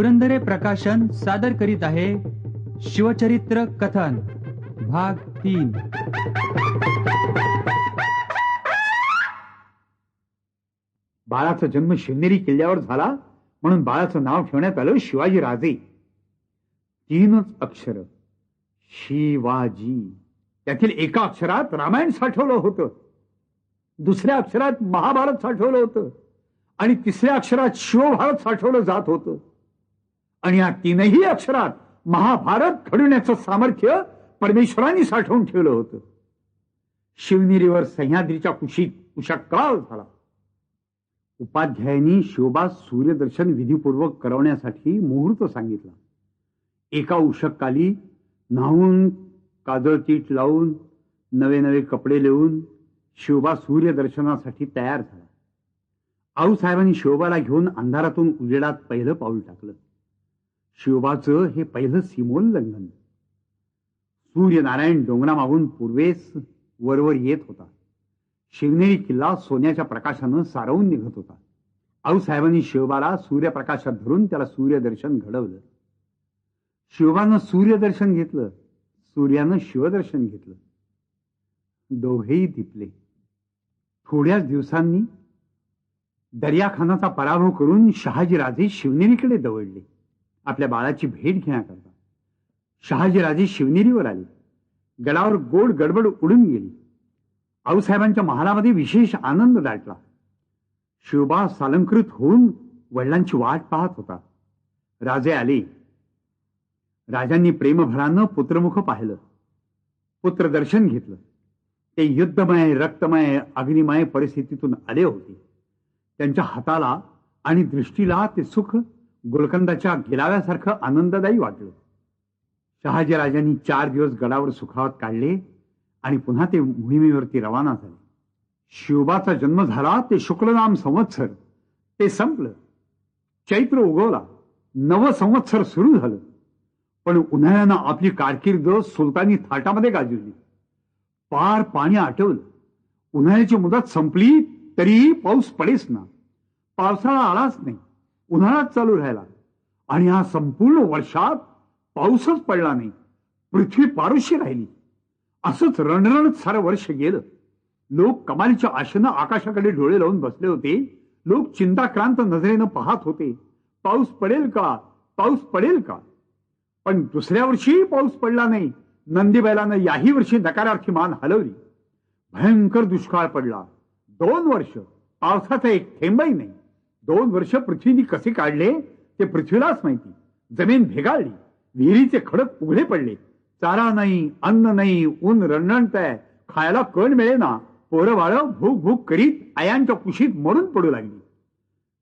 पुरंदरे प्रकाशन सादर करीत आहे शिवचरित्र कथन भाग तीन. बाळाचा जन्म शिवनेरी किल्ल्यावर झाला म्हणून बाळाचं नाव ठेवण्यात आलं शिवाजी राजे. तीनच अक्षर. शिवाजी. त्यातील एका अक्षरात रामायण साठवलं होतं. दुसऱ्या अक्षरात महाभारत साठवलं होतं. आणि तिसऱ्या अक्षरात शिवभारत साठवलं जात होतं. आणि या तीनही अक्षरात महाभारत घडवण्याचं सामर्थ्य परमेश्वरांनी साठवून ठेवलं होतं. शिवनेरीवर सह्याद्रीच्या कुशीत उषकाळ झाला. उपाध्यायांनी शिवबा सूर्यदर्शन विधीपूर्वक करवण्यासाठी मुहूर्त सांगितला. एका उषकाली न्हावून काजळ तीट लावून नवे नवे कपडे लिहून शिवबा सूर्यदर्शनासाठी तयार झाला. आऊसाहेबांनी शिवबाला घेऊन अंधारातून उजेडात पहिलं पाऊल टाकलं. शिवबाचं हे पहिलं सीमोल्लंघन सूर्यनारायण डोंगरामागून पूर्वेस वरवर येत होता. शिवनेरी किल्ला सोन्याच्या प्रकाशानं सारवून निघत होता. आऊसाहेबांनी शिवबाला सूर्यप्रकाशात धरून त्याला सूर्यदर्शन घडवलं. शिवबानं सूर्यदर्शन घेतलं. सूर्यानं शिवदर्शन घेतलं. दोघेही दिपले. थोड्याच दिवसांनी दर्याखानाचा पराभव करून शहाजीराजे शिवनेरीकडे दवडले. आपल्या बाळाची भेट घेण्याकरता. शहाजीराजे शिवनेरीवर आले. गडावर गोड गडबड उडून गेली. आऊसाहेबांच्या महालामध्ये विशेष आनंद दाटला. शिवबा सालंकृत होऊन वडिलांची वाट पाहत होता. राजे आले. राजांनी प्रेमभरानं पुत्रमुख पाहिलं. पुत्र दर्शन घेतलं. ते युद्धमय रक्तमय अग्निमय परिस्थितीतून आले होते. त्यांच्या हाताला आणि दृष्टीला ते सुख गुलकंदाच्या गिलाव्यासारखं आनंददायी वाटलं. शहाजीराजांनी चार दिवस गडावर सुखावत काढले आणि पुन्हा ते मोहिमेवरती रवाना झाले. शिवबाचा जन्म झाला ते शुक्लनाम संवत्सर. ते संपलं. चैत्र उगवला. नव संवत्सर सुरू झालं. पण उन्हाळ्यानं आपली कारकीर्द सुलतानी थाटामध्ये गाजवली. पार पाणी आटवलं. उन्हाळ्याची मुदत संपली तरीही पाऊस पडेच ना. पावसाळा आलाच नाही. उन्हाळाच चालू राहिला आणि हा संपूर्ण वर्षात पाऊसच पडला नाही. पृथ्वी पारुष्य राहिली. असंच रणरणत सारं वर्ष गेलं. लोक कमालीच्या आशेनं आकाशाकडे डोळे लावून बसले होते. लोक चिंताक्रांत नजरेनं पाहत होते. पाऊस पडेल का? पाऊस पडेल का? पण दुसऱ्या वर्षीही पाऊस पडला नाही. नंदीबैलानं याही वर्षी नकारार्थी मान हलवली. भयंकर दुष्काळ पडला. दोन वर्ष. पावसाचा एक थेंबही नाही. दोन वर्ष पृथ्वीने कसे काढले ते पृथ्वीलाच माहिती. जमीन भेगाळली विहिरीचे खडक उघडे पडले. चारा नाही अन्न नाही ऊन रणरणतय खायला कण मिळेना. पोरं बाळ भूक भूक करीत आयांच्या कुशीत मरून पडू लागली.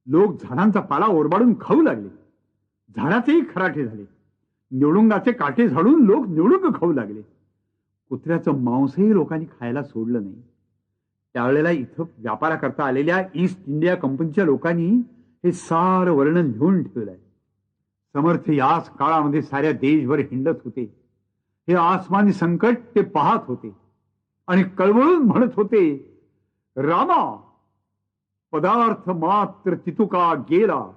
लोक झाडांचा पाला ओरबाडून खाऊ लागले. झाडाचेही खराटे झाले. निवडुंगाचे काटे झाडून लोक निवडुंग खाऊ लागले. कुत्र्याचं मांसही लोकांनी खायला सोडलं नाही. त्यावेळेला इथं व्यापाराकरता आलेल्या ईस्ट इंडिया कंपनीच्या लोकांनी हे सारं वर्णन लिहून ठेवलंय. समर्थ याच काळामध्ये साऱ्या देशभर हिंडत होते. हे आसमानी संकट ते पाहत होते. आणि कळवळून म्हणत होते रामा पदार्थ मात्र तितुका गेला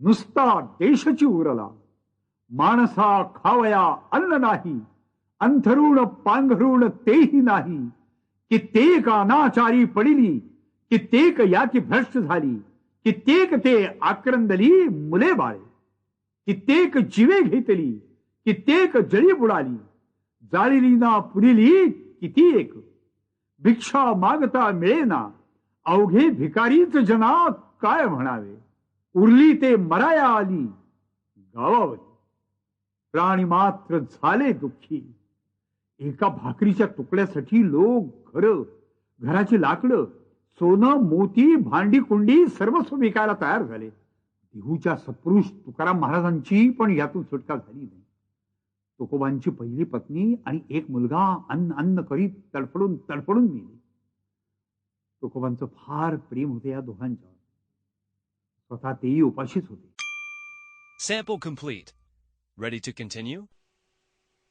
नुसता देशची उरला. माणसा खावया अन्न नाही अंथरुण पांघरुण तेही नाही. कित्येक अनाचारी पडिली कित्येक याची भ्रष्ट झाली कित्येक ते आक्रंदली मुले बाळे कित्येक जीवे घेतली कित्येक जळी बुडाली जाळीली ना पुरिली किती एक. भिक्षा मागता मिळेना अवघे भिकारीच जना काय म्हणावे. उरली ते मराया आली गावावरी प्राणी मात्र झाले दुःखी. एका भाकरीच्या तुकड्यासाठी लोक घर घराची लाकडं सोनं मोती भांडी कुंडी सर्वस्व विकायला तयार झाले. देहूच्या सत्पुरुष तुकाराम महाराजांची पण यातून सुटका झाली नाही. तुकोबांची पहिली पत्नी आणि एक मुलगा अन्न अन्न करीत तडफडून तडफडून गेली. तुकोबांचं फार प्रेम होते या दोघांच्यावर. स्वतः तेही उपाशीच होते. Sample complete. Ready to continue?